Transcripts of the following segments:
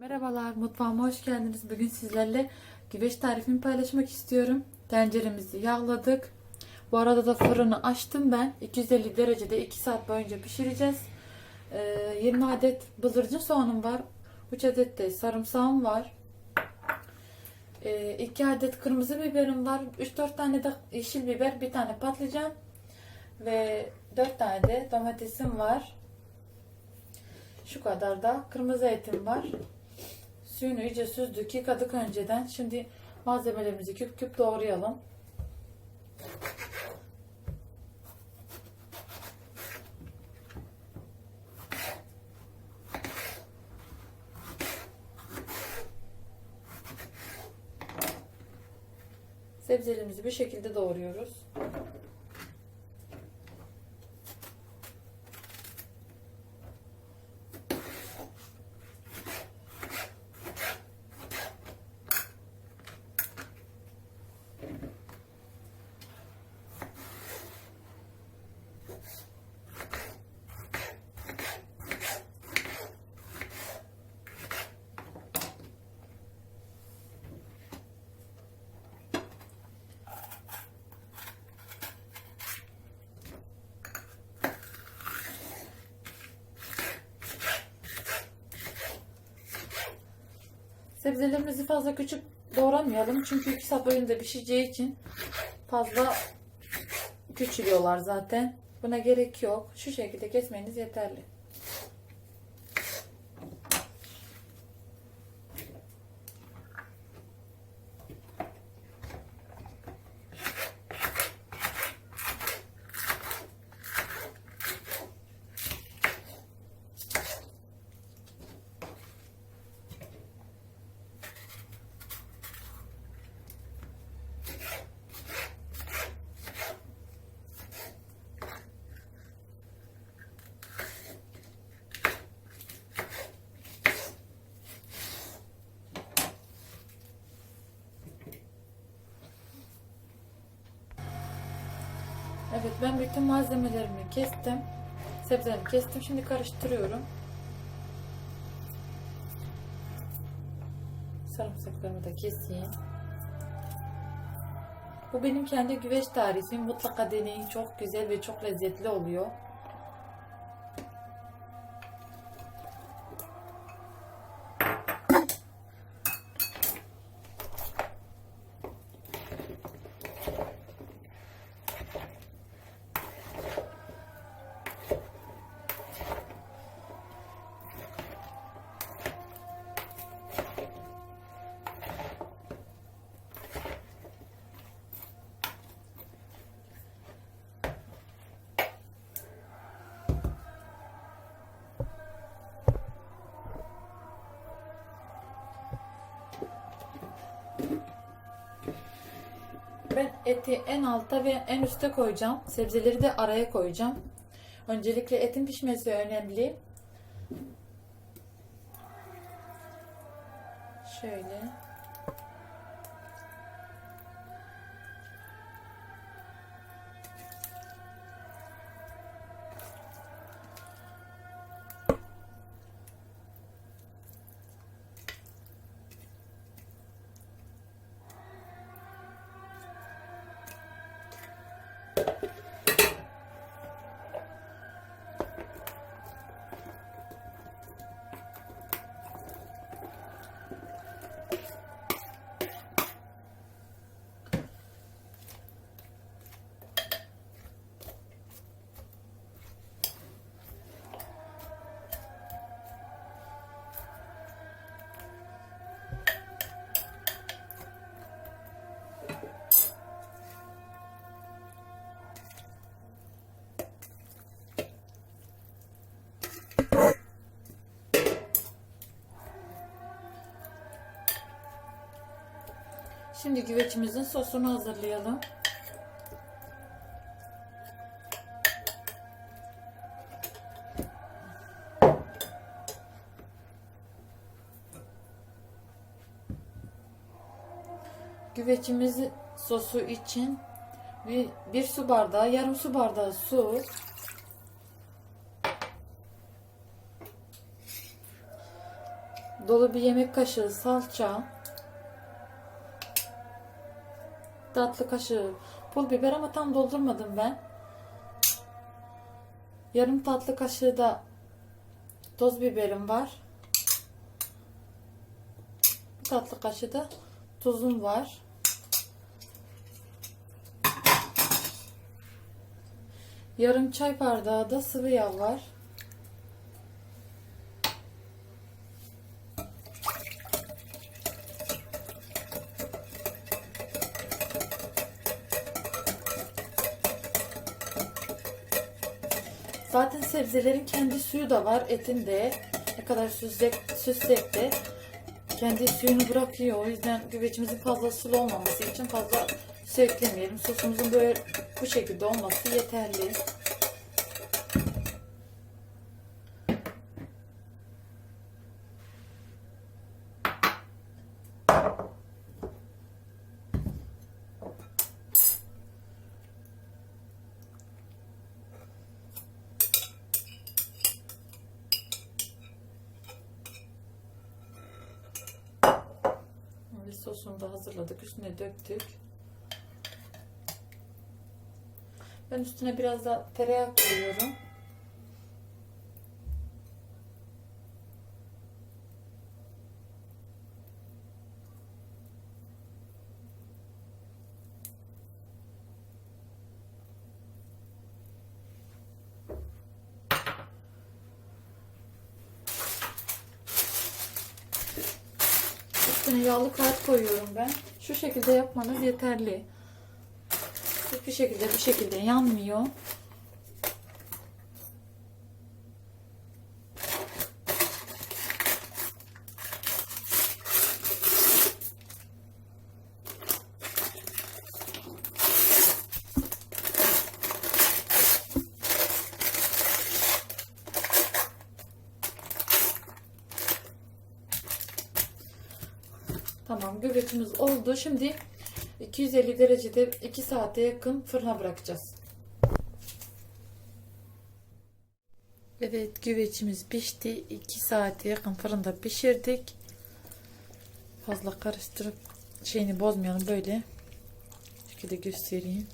Merhabalar, mutfağıma hoş geldiniz. Bugün sizlerle güveç tarifimi paylaşmak istiyorum. Tenceremizi yağladık. Bu arada da fırını açtım ben. 250 derecede 2 saat boyunca pişireceğiz. Ee, 20 adet bıldırcın soğanım var. 3 adet de sarımsağım var. 2 adet kırmızı biberim var. 3-4 tane de yeşil biber, bir tane patlıcan ve 4 tane de domatesim var. Şu kadar da kırmızı etim var. Suyunu iyice süzdük, yıkadık önceden. Şimdi malzemelerimizi küp küp doğrayalım. Sebzelerimizi bir şekilde doğruyoruz. Sebzelerimizi fazla küçük doğramayalım. Çünkü 2 saat boyunca pişeceği için fazla küçülüyorlar zaten. Buna gerek yok. Şu şekilde kesmeniz yeterli. Evet ben bütün malzemelerimi kestim. Sebzelerimi kestim. Şimdi karıştırıyorum. Sarımsaklarımı da keseyim. Bu benim kendi güveç tarifim. Mutlaka deneyin. Çok güzel ve çok lezzetli oluyor. Eti en alta ve en üste koyacağım. Sebzeleri de araya koyacağım. Öncelikle etin pişmesi önemli. Şöyle. Şimdi güvecimizin sosunu hazırlayalım. Güvecimiz sosu için bir, bir su bardağı, yarım su bardağı su, dolu bir yemek kaşığı salça, tatlı kaşığı pul biber ama tam doldurmadım ben. Yarım tatlı kaşığı da toz biberim var. Bir tatlı kaşığı da tuzum var. Yarım çay bardağı da sıvı yağ var. Sebzelerin kendi suyu da var. Etin de ne kadar süzsek, süssek de kendi suyunu bırakıyor. O yüzden güvecimizin fazla sulu olmaması için fazla su eklemeyelim. Sosumuzun böyle bu şekilde olması yeterli. Ve sosunu da hazırladık. Üstüne döktük. Ben üstüne biraz da tereyağı koyuyorum. Üstüne yağlı kağıt koyuyorum ben. Şu şekilde yapmanız yeterli. Hiçbir şekilde bir şekilde yanmıyor. Tamam güvecimiz oldu. Şimdi 250 derecede 2 saate yakın fırına bırakacağız. Evet güvecimiz pişti. 2 saate yakın fırında pişirdik. Fazla karıştırıp şeyini bozmayalım böyle. Şekilde göstereyim.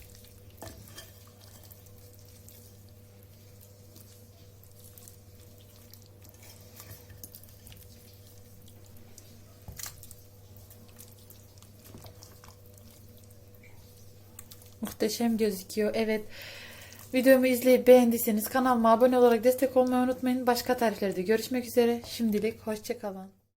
Muhteşem gözüküyor. Evet. Videomu izleyip beğendiyseniz kanalıma abone olarak destek olmayı unutmayın. Başka tariflerde görüşmek üzere. Şimdilik hoşçakalın.